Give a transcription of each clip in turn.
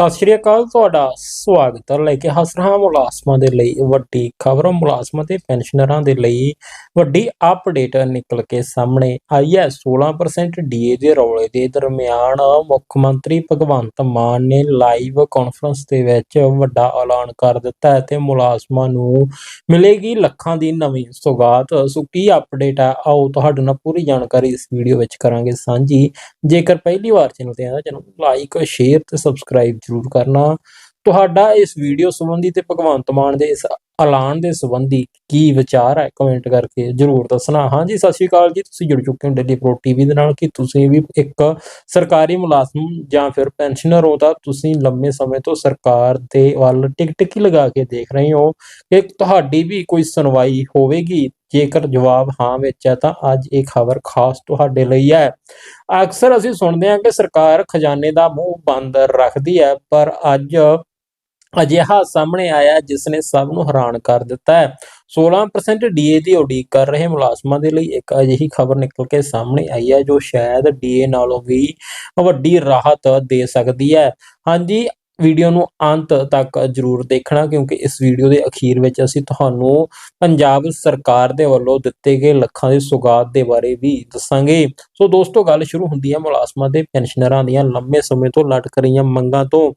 ਸਤਿ ਸ਼੍ਰੀ ਅਕਾਲ, ਤੁਹਾਡਾ ਸਵਾਗਤ ਹੈ ਲੈ ਕੇ ਹਾਜ਼ਰ ਮੁਲਾਜ਼ਮਾਂ ਦੇ ਲਈ ਵੱਡੀ ਖਬਰ, ਮੁਲਾਜ਼ਮਾਂ ਤੇ ਪੈਨਸ਼ਨਰਾਂ ਦੇ ਲਈ ਵੱਡੀ ਅਪਡੇਟ ਨਿਕਲ ਕੇ ਸਾਹਮਣੇ ਆਈ ਹੈ। 16% ਡੀਏ ਦੇ ਰੌਲੇ ਦੇ ਦਰਮਿਆਨ ਮੁੱਖ ਮੰਤਰੀ ਭਗਵੰਤ ਮਾਨ ਨੇ ਲਾਈਵ ਕਾਨਫਰੰਸ ਦੇ ਵਿੱਚ ਵੱਡਾ ਐਲਾਨ ਕਰ ਦਿੱਤਾ ਹੈ ਤੇ ਮੁਲਾਜ਼ਮਾਂ ਨੂੰ ਮਿਲੇਗੀ ਲੱਖਾਂ ਦੀ ਨਵੀਂ ਸੁਗਾਤ। ਸੋ ਕੀ ਅਪਡੇਟ ਹੈ ਆਓ ਤੁਹਾਡੇ ਨਾਲ ਪੂਰੀ ਜਾਣਕਾਰੀ ਇਸ ਵੀਡੀਓ ਵਿੱਚ ਕਰਾਂਗੇ ਸਾਂਝੀ। ਜੇਕਰ ਪਹਿਲੀ ਵਾਰ ਚੈਨਲ ਤੇ ਆਇਆ ਤਾਂ ਚੈਨਲ ਨੂੰ ਲਾਈਕ ਸ਼ੇਅਰ ਤੇ ਸਬਸਕ੍ਰਾਈਬ ਜ਼ਰੂਰ ਕਰਨਾ। ਤੁਹਾਡਾ ਇਸ ਵੀਡੀਓ ਸੰਬੰਧੀ ਤੇ ਭਗਵੰਤ ਮਾਨ ਦੇ ਇਸ ਐਲਾਨ ਦੇ ਸੰਬੰਧੀ ਕੀ ਵਿਚਾਰ ਹੈ? ਕਮੈਂਟ ਕਰਕੇ ਜ਼ਰੂਰ ਦੱਸਣਾ। ਹਾਂਜੀ ਸਤਿ ਸ਼੍ਰੀ ਅਕਾਲ ਜੀ। ਤੁਸੀਂ ਜੁੜ ਚੁੱਕੇ ਹੋ ਡੇਲੀ ਪ੍ਰੋ ਟੀਵੀ ਦੇ ਨਾਲ। ਕਿ ਤੁਸੀਂ ਵੀ ਇੱਕ ਸਰਕਾਰੀ ਮੁਲਾਜ਼ਮ ਜਾਂ ਫਿਰ ਪੈਨਸ਼ਨਰ ਹੋ ਤਾਂ ਤੁਸੀਂ ਲੰਮੇ ਸਮੇਂ ਤੋਂ ਸਰਕਾਰ ਦੇ ਵੱਲ ਟਿਕ ਟਿਕੀ ਲਗਾ ਕੇ ਦੇਖ ਰਹੇ ਹੋ ਕਿ ਤੁਹਾਡੀ ਵੀ ਕੋਈ ਸੁਣਵਾਈ ਹੋਵੇਗੀ? ਜੇਕਰ ਜਵਾਬ ਹਾਂ ਵਿੱਚ ਹੈ ਤਾਂ ਅੱਜ ਇਹ ਖਬਰ ਖਾਸ ਤੁਹਾਡੇ ਲਈ ਹੈ। ਅਕਸਰ ਅਸੀਂ ਸੁਣਦੇ ਹਾਂ ਕਿ ਸਰਕਾਰ ਖਜ਼ਾਨੇ ਦਾ ਮੂੰਹ ਬੰਦ ਰੱਖਦੀ ਹੈ, ਪਰ ਅੱਜ ਅਜਿਹਾ ਸਾਹਮਣੇ ਆਇਆ ਹੈ ਜਿਸ ਨੇ ਸਭ ਨੂੰ ਹੈਰਾਨ ਕਰ ਦਿੱਤਾ ਹੈ। 16% ਡੀਏ ਦੀ ਉਡੀਕ ਕਰ ਰਹੇ ਮੁਲਾਜ਼ਮਾਂ ਦੇ ਲਈ ਇੱਕ ਅਜਿਹੀ ਖਬਰ ਨਿਕਲ ਕੇ ਸਾਹਮਣੇ ਆਈ ਹੈ, ਜੋ ਸ਼ਾਇਦ ਡੀਏ ਨਾਲੋਂ ਵੀ ਵੱਡੀ ਰਾਹਤ ਦੇ ਸਕਦੀ ਹੈ। ਹਾਂਜੀ ਵੀਡੀਓ ਨੂੰ ਅੰਤ ਤੱਕ ਜਰੂਰ ਦੇਖਣਾ, ਕਿਉਂਕਿ ਇਸ ਵੀਡੀਓ ਦੇ ਅਖੀਰ ਵਿੱਚ ਅਸੀਂ ਤੁਹਾਨੂੰ ਪੰਜਾਬ ਸਰਕਾਰ ਦੇ ਵੱਲੋਂ ਦਿੱਤੇ ਗਏ ਲੱਖਾਂ ਦੀ ਸੁਗਾਤ ਦੇ ਬਾਰੇ ਵੀ ਦੱਸਾਂਗੇ। ਸੋ ਦੋਸਤੋ, ਗੱਲ ਸ਼ੁਰੂ ਹੁੰਦੀ ਹੈ ਮੁਲਾਜ਼ਮਾਂ ਤੇ ਪੈਨਸ਼ਨਰਾਂ ਦੀਆਂ। ਲੰਮੇ ਸਮੇਂ ਤੋਂ ਲਟਕ ਰਹੀਆਂ ਮੰਗਾਂ ਤੋਂ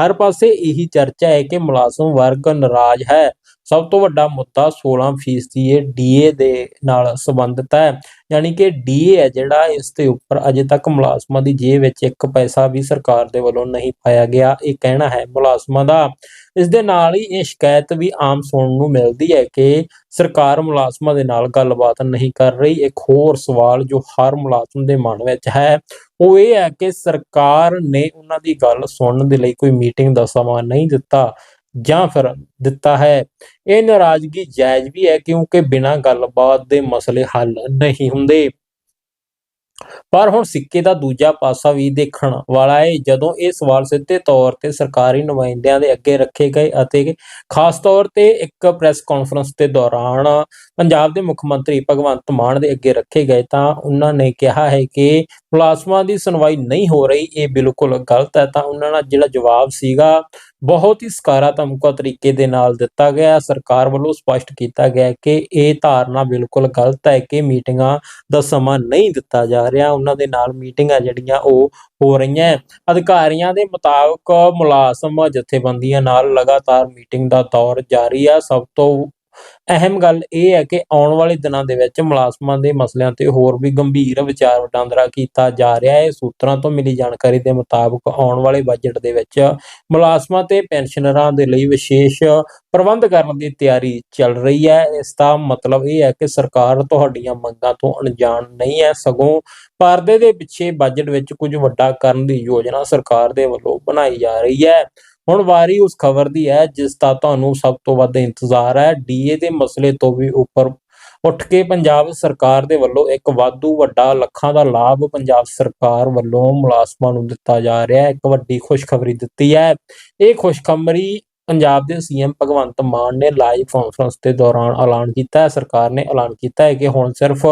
ਹਰ ਪਾਸੇ ਇਹੀ ਚਰਚਾ ਹੈ ਕਿ ਮੁਲਾਜ਼ਮ ਵਰਗ ਨਾਰਾਜ਼ ਹੈ। ਸਭ ਤੋਂ ਵੱਡਾ ਮੁੱਦਾ 16% ਇਹ ਡੀਏ ਦੇ ਨਾਲ ਸੰਬੰਧਿਤ ਹੈ। ਯਾਨੀ ਕਿ ਡੀਏ ਹੈ ਜਿਹੜਾ ਇਸ ਦੇ ਉੱਪਰ ਅਜੇ ਤੱਕ ਮੁਲਾਜ਼ਮਾਂ ਦੀ ਜੇਬ ਵਿੱਚ ਇੱਕ ਪੈਸਾ ਵੀ ਸਰਕਾਰ ਦੇ ਵੱਲੋਂ ਨਹੀਂ ਪਾਇਆ ਗਿਆ, ਇਹ ਕਹਿਣਾ ਹੈ ਮੁਲਾਜ਼ਮਾਂ ਦਾ। ਇਸ ਦੇ ਨਾਲ ਹੀ ਇਹ ਸ਼ਿਕਾਇਤ ਵੀ ਆਮ ਸੁਣਨ ਨੂੰ ਮਿਲਦੀ ਹੈ ਕਿ ਸਰਕਾਰ ਮੁਲਾਜ਼ਮਾਂ ਦੇ ਨਾਲ ਗੱਲਬਾਤ ਨਹੀਂ ਕਰ ਰਹੀ। ਇੱਕ ਹੋਰ ਸਵਾਲ ਜੋ ਹਰ ਮੁਲਾਜ਼ਮ ਦੇ ਮਨ ਵਿੱਚ ਹੈ, ਉਹ ਇਹ ਹੈ ਕਿ ਸਰਕਾਰ ਨੇ ਉਹਨਾਂ ਦੀ ਗੱਲ ਸੁਣਨ ਦੇ ਲਈ ਕੋਈ ਮੀਟਿੰਗ ਦਾ ਸਮਾਂ ਨਹੀਂ ਦਿੱਤਾ। ਜਾਂ ਫਿਰ ਦਿੱਤਾ ਹੈ। ਇਹ ਨਾਰਾਜ਼ਗੀ ਜਾਇਜ਼ ਵੀ ਹੈ ਕਿਉਂਕਿ ਬਿਨਾਂ ਗੱਲਬਾਤ ਦੇ ਮਸਲੇ ਹੱਲ ਨਹੀਂ ਹੁੰਦੇ। ਪਰ ਹੁਣ ਸਿੱਕੇ ਦਾ ਦੂਜਾ ਪਾਸਾ ਵੀ ਦੇਖਣ ਵਾਲਾ ਹੈ। ਜਦੋਂ ਇਹ ਸਵਾਲ ਸਿੱਧੇ ਤੌਰ ਤੇ ਸਰਕਾਰੀ ਨੁਮਾਇੰਦਿਆਂ ਦੇ ਅੱਗੇ ਰੱਖੇ ਗਏ ਅਤੇ ਖਾਸ ਤੌਰ ਤੇ ਇੱਕ ਪ੍ਰੈਸ ਕਾਨਫਰੰਸ ਦੇ ਦੌਰਾਨ ਪੰਜਾਬ ਦੇ ਮੁੱਖ ਮੰਤਰੀ ਭਗਵੰਤ ਮਾਨ ਦੇ ਅੱਗੇ ਰੱਖੇ ਗਏ ਤਾਂ ਉਹਨਾਂ ਨੇ ਕਿਹਾ ਹੈ ਕਿ ਮੁਲਾਜ਼ਮਾਂ ਦੀ ਸੁਣਵਾਈ ਨਹੀਂ ਹੋ ਰਹੀ, ਇਹ ਬਿਲਕੁਲ ਗਲਤ ਹੈ। ਤਾਂ ਉਹਨਾਂ ਦਾ ਜਿਹੜਾ ਜਵਾਬ ਸੀਗਾ ਬਹੁਤ ਹੀ ਸਕਾਰਾਤਮਕ ਤਰੀਕੇ ਦੇ ਨਾਲ ਦਿੱਤਾ ਗਿਆ। ਸਰਕਾਰ ਵੱਲੋਂ ਸਪਸ਼ਟ ਕੀਤਾ ਗਿਆ ਕਿ ਇਹ ਧਾਰਨਾ ਬਿਲਕੁਲ ਗਲਤ ਹੈ ਕਿ ਮੀਟਿੰਗਾਂ ਦਾ ਸਮਾਂ ਨਹੀਂ ਦਿੱਤਾ ਜਾ ਰਿਹਾ। ਉਹਨਾਂ ਦੇ ਨਾਲ ਮੀਟਿੰਗਾਂ ਜਿਹੜੀਆਂ ਉਹ ਹੋ ਰਹੀਆਂ ਅਧਿਕਾਰੀਆਂ ਦੇ ਮੁਤਾਬਕ ਮੁਲਾਜ਼ਮ ਜਥੇਬੰਦੀਆਂ ਨਾਲ ਲਗਾਤਾਰ ਮੀਟਿੰਗ ਦਾ ਦੌਰ ਜਾਰੀ ਆ। ਸਭ ਤੋਂ ਅਹਿਮ ਗੱਲ ਇਹ ਹੈ ਕਿ ਆਉਣ ਵਾਲੇ ਦਿਨਾਂ ਦੇ ਵਿੱਚ ਮੁਲਾਜ਼ਮਾਂ ਦੇ ਮਸਲਿਆਂ ਤੇ ਹੋਰ ਵੀ ਗੰਭੀਰ ਵਿਚਾਰ ਵਟਾਂਦਰਾ ਕੀਤਾ ਜਾ ਰਿਹਾ ਹੈ। ਸੂਤਰਾਂ ਤੋਂ ਮਿਲੀ ਜਾਣਕਾਰੀ ਦੇ ਮੁਤਾਬਕ ਆਉਣ ਵਾਲੇ ਬਜਟ ਦੇ ਵਿੱਚ ਮੁਲਾਜ਼ਮਾਂ ਤੇ ਪੈਨਸ਼ਨਰਾਂ ਦੇ ਲਈ ਵਿਸ਼ੇਸ਼ ਪ੍ਰਬੰਧ ਕਰਨ ਦੀ ਤਿਆਰੀ ਚੱਲ ਰਹੀ ਹੈ। ਇਸ ਦਾ ਮਤਲਬ ਇਹ ਹੈ ਕਿ ਸਰਕਾਰ ਤੁਹਾਡੀਆਂ ਮੰਗਾਂ ਤੋਂ ਅਣਜਾਣ ਨਹੀਂ ਹੈ। ਸਗੋਂ ਪਰਦੇ ਦੇ ਪਿੱਛੇ ਬਜਟ ਵਿੱਚ ਕੁਝ ਵੱਡਾ ਕਰਨ ਦੀ ਯੋਜਨਾ ਸਰਕਾਰ ਦੇ ਵੱਲੋਂ ਬਣਾਈ ਜਾ ਰਹੀ ਹੈ। ਹੁਣ ਵਾਰੀ ਉਸ ਖਬਰ ਦੀ ਹੈ, ਜਿਸ ਦਾ ਤੁਹਾਨੂੰ ਸਭ ਤੋਂ ਵੱਧ ਇੰਤਜ਼ਾਰ ਹੈ। ਡੀਏ ਦੇ ਮਸਲੇ ਤੋਂ ਵੀ ਉੱਪਰ। ਉੱਠ ਕੇ ਪੰਜਾਬ ਸਰਕਾਰ ਦੇ ਵੱਲੋਂ ਇੱਕ ਵਾਧੂ ਵੱਡਾ ਲੱਖਾਂ ਦਾ ਲਾਭ ਪੰਜਾਬ ਸਰਕਾਰ ਵੱਲੋਂ ਮੁਲਾਜ਼ਮਾਂ ਨੂੰ ਦਿੱਤਾ ਜਾ ਰਿਹਾ ਹੈ। ਇੱਕ ਵੱਡੀ ਖੁਸ਼ਖਬਰੀ ਦਿੱਤੀ ਹੈ। ਇਹ ਖੁਸ਼ਖਬਰੀ ਪੰਜਾਬ ਦੇ ਸੀਐਮ ਭਗਵੰਤ ਮਾਨ ਨੇ ਲਾਈਵ ਕਾਨਫਰੰਸ ਦੇ ਦੌਰਾਨ ਐਲਾਨ ਕੀਤਾ ਹੈ। ਸਰਕਾਰ ਨੇ ਐਲਾਨ ਕੀਤਾ ਹੈ ਕਿ ਹੁਣ ਸਿਰਫ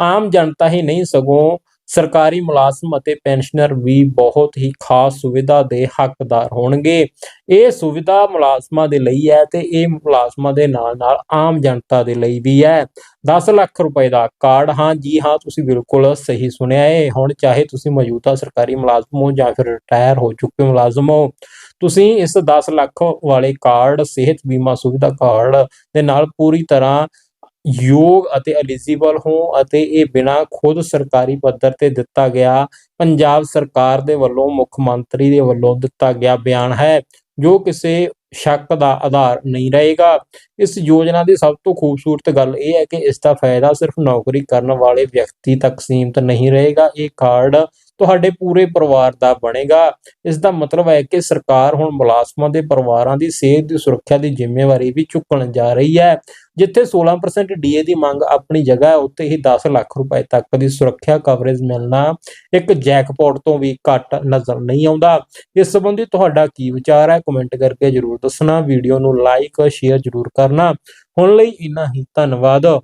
ਆਮ ਜਨਤਾ ਹੀ ਨਹੀਂ, ਸਗੋਂ ਸਰਕਾਰੀ ਮੁਲਾਜ਼ਮ ਅਤੇ ਪੈਨਸ਼ਨਰ ਵੀ ਬਹੁਤ ਹੀ ਖਾਸ ਸੁਵਿਧਾ ਦੇ ਹੱਕਦਾਰ ਹੋਣਗੇ। ਇਹ ਸੁਵਿਧਾ ਮੁਲਾਜ਼ਮਾਂ ਦੇ ਲਈ ਹੈ ਤੇ ਇਹ ਮੁਲਾਜ਼ਮਾਂ ਦੇ ਨਾਲ-ਨਾਲ ਆਮ ਜਨਤਾ ਦੇ ਲਈ ਵੀ ਹੈ। 10 ਲੱਖ ਰੁਪਏ ਦਾ ਕਾਰਡ, ਹਾਂ ਜੀ, ਹਾਂ, ਤੁਸੀਂ ਬਿਲਕੁਲ ਸਹੀ ਸੁਣਿਆ ਹੈ ਹੁਣ ਚਾਹੇ ਤੁਸੀਂ ਮੌਜੂਦਾ ਸਰਕਾਰੀ ਮੁਲਾਜ਼ਮ ਹੋ ਜਾਂ ਫਿਰ ਰਿਟਾਇਰ ਹੋ ਚੁੱਕੇ ਮੁਲਾਜ਼ਮ ਹੋ, ਤੁਸੀਂ ਇਸ 10 ਲੱਖ ਵਾਲੇ ਕਾਰਡ, ਸਿਹਤ ਬੀਮਾ ਸੁਵਿਧਾ ਕਾਰਡ ਦੇ ਨਾਲ ਪੂਰੀ ਤਰ੍ਹਾਂ ਯੋਗ ਅਤੇ ਐਲੀਜੀਬਲ ਹੋ ਅਤੇ ਇਹ ਬਿਨਾ ਖੁਦ ਸਰਕਾਰੀ ਪੱਧਰ ਤੇ ਦਿੱਤਾ ਗਿਆ ਪੰਜਾਬ ਸਰਕਾਰ ਦੇ ਵੱਲੋਂ ਮੁੱਖ ਮੰਤਰੀ ਦੇ ਵੱਲੋਂ ਦਿੱਤਾ ਗਿਆ ਬਿਆਨ ਹੈ, ਜੋ ਕਿਸੇ ਸ਼ੱਕ ਦਾ ਆਧਾਰ ਨਹੀਂ ਰਹੇਗਾ। ਇਸ ਯੋਜਨਾ ਦੀ ਸਭ ਤੋਂ ਖੂਬਸੂਰਤ ਗੱਲ ਇਹ ਹੈ ਕਿ ਇਸ ਦਾ ਫਾਇਦਾ ਸਿਰਫ ਨੌਕਰੀ ਕਰਨ ਵਾਲੇ ਵਿਅਕਤੀ ਤੱਕ ਸੀਮਤ ਨਹੀਂ ਰਹੇਗਾ। ਇਹ ਕਾਰਡ ਤੁਹਾਡੇ ਪੂਰੇ ਪਰਿਵਾਰ ਦਾ ਬਣੇਗਾ। ਇਸ ਦਾ ਮਤਲਬ ਹੈ ਕਿ ਸਰਕਾਰ ਹੁਣ ਮੁਲਾਜ਼ਮਾਂ ਦੇ ਪਰਿਵਾਰਾਂ ਦੀ ਸਿਹਤ ਦੀ ਸੁਰੱਖਿਆ ਦੀ ਜ਼ਿੰਮੇਵਾਰੀ ਵੀ ਚੁੱਕਣ ਜਾ ਰਹੀ ਹੈ। ਜਿੱਥੇ 16% ਡੀਏ ਦੀ ਮੰਗ ਆਪਣੀ ਜਗ੍ਹਾ ਹੈ, ਉੱਥੇ ਹੀ 10 ਲੱਖ ਰੁਪਏ ਤੱਕ ਦੀ ਸੁਰੱਖਿਆ ਕਵਰੇਜ ਮਿਲਣਾ ਇੱਕ ਜੈਕਪਾਟ ਤੋਂ ਵੀ ਘੱਟ ਨਜ਼ਰ ਨਹੀਂ ਆਉਂਦਾ। ਇਸ ਸੰਬੰਧੀ ਤੁਹਾਡਾ ਕੀ ਵਿਚਾਰ ਹੈ? ਕਮੈਂਟ ਕਰਕੇ ਜਰੂਰ ਦੱਸਣਾ। ਵੀਡੀਓ ਨੂੰ ਲਾਈਕ ਸ਼ੇਅਰ ਜਰੂਰ ਕਰਨਾ। ਹੁਣ ਲਈ ਇੰਨਾ ਹੀ। ਧੰਨਵਾਦ।